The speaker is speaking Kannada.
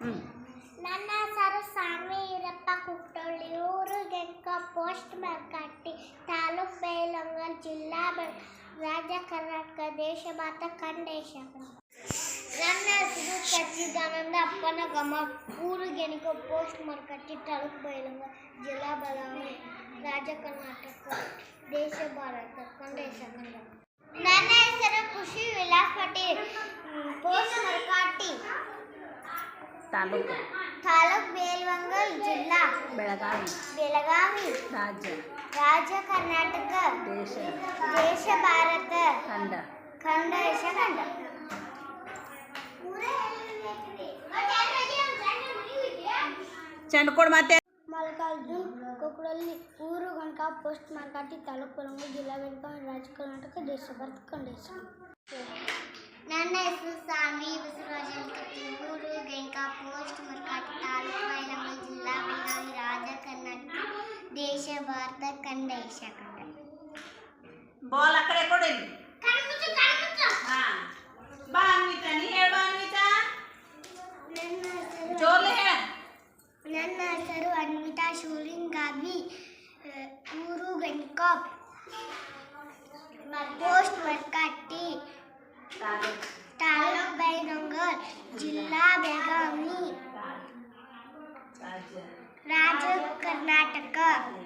ನನ್ನ ಹೆಸರು ಸ್ವಾಮಿ ಈರಪ್ಪ ಕುಟ್ಟಳ್ಳಿ ಊರು ಗೆಕ್ಕ ಪೋಸ್ಟ್ ಮಾರ್ಕಟ್ಟಿ, ತಾಲೂಕ್ ಬೇಲಂಗಲ್ ಜಿಲ್ಲಾ ಬೆಳ- ರಾಜ್ಯ ಕರ್ನಾಟಕ, ದೇಶ ಮಾತ ಖಂಡೇಶ ನನ್ನ ಹೆಸರು ಸಚ್ಚಿದಾನಂದ ಅಪ್ಪನ ಗಮ ಊರು ಗೆಣಕ ಪೋಸ್ಟ್ ಮಾರ್ಕಟ್ಟಿ, ತಾಲೂಕ್ ಬೇಲಂಗಲ್ ಜಿಲ್ಲಾ ಬೆಳಗಾವಿ ರಾಜ್ಯ ಕರ್ನಾಟಕ, ದೇಶ ಭಾರತ ಖಂಡೇಶ ನನ್ನ ಹೆಸರು ಖುಷಿ ವಿಲಾಸ್ ಪಾಟೀಲ್ ಪೋಸ್ಟ್ ಮಾರ್ಕಟ್ಟಿ ತಾಲೂಕು. ತಾಲೂಕು ಬೇಲ್ವಂಗಲ್ ಜಿಲ್ಲಾ. ಬೆಳಗಾವಿ. ಬೆಳಗಾವಿ. ರಾಜ್ಯ. ರಾಜ್ಯ ಕರ್ನಾಟಕ. ದೇಶ. ದೇಶ ಭಾರತ. ಖಂಡ. ಖಂಡ ದೇಶ ಖಂಡ. ಚೆಂದ ಕೊಡು ಮತ್ತೆ? ಮಲ್ಲಿಕಾರ್ಜುನ್ ಕೊಕ್ಕಡಲ್ಲಿ ಊರು ಗಂಟ ಪೋಸ್ಟ್ ಮಾರ್ಕಾಟಿ ತಾಲೂಕು ಬೆಳಗಾವಿ ಜಿಲ್ಲಾ ಬೆಳಗಾವಿ ರಾಜ್ಯ ಕರ್ನಾಟಕ ದೇಶ ಭಾರತ ಖಂಡ ದೇಶ. ನನ್ನ ಹೆಸರು ಸ್ವಾಮಿ ಬಸವರಾಜ ಊರು ಗಣಕ ಪೋಸ್ಟ್ ಮಾರ್ಕಾಟಿ ತಾಲೂಕು ಬೆಳಗಾವಿ ಜಿಲ್ಲಾ ಬೆಳಗಾವಿ ರಾಜ್ಯ ಕರ್ನಾಟಕ ದೇಶ ಭಾರತ ಖಂಡ ದೇಶ ಖಂಡ ಬಾಲ್ ಆ ಕಡೆ ಕೊಡಿ ಹಾಂ ಬಾ ಅನ್ವಿತಾ ನೀ ಹೇಳ ಬಾ ಅನ್ವಿತಾ ನನ್ನ ಹೆಸರು ಜೋರ್ಲೆ ಹೇಳ ನನ್ನ ಹೆಸರು ಅನ್ವಿತಾ ಶಿವಲಿಂಗಾವಿ ಅಹ್, ಊರು ಗಂಕಾಪ್ ಪೋಸ್ಟ್ ಬೆಳಗಾವಿ ರಾಜ್ಯ ರಾಜ್ಯ ಕರ್ನಾಟಕ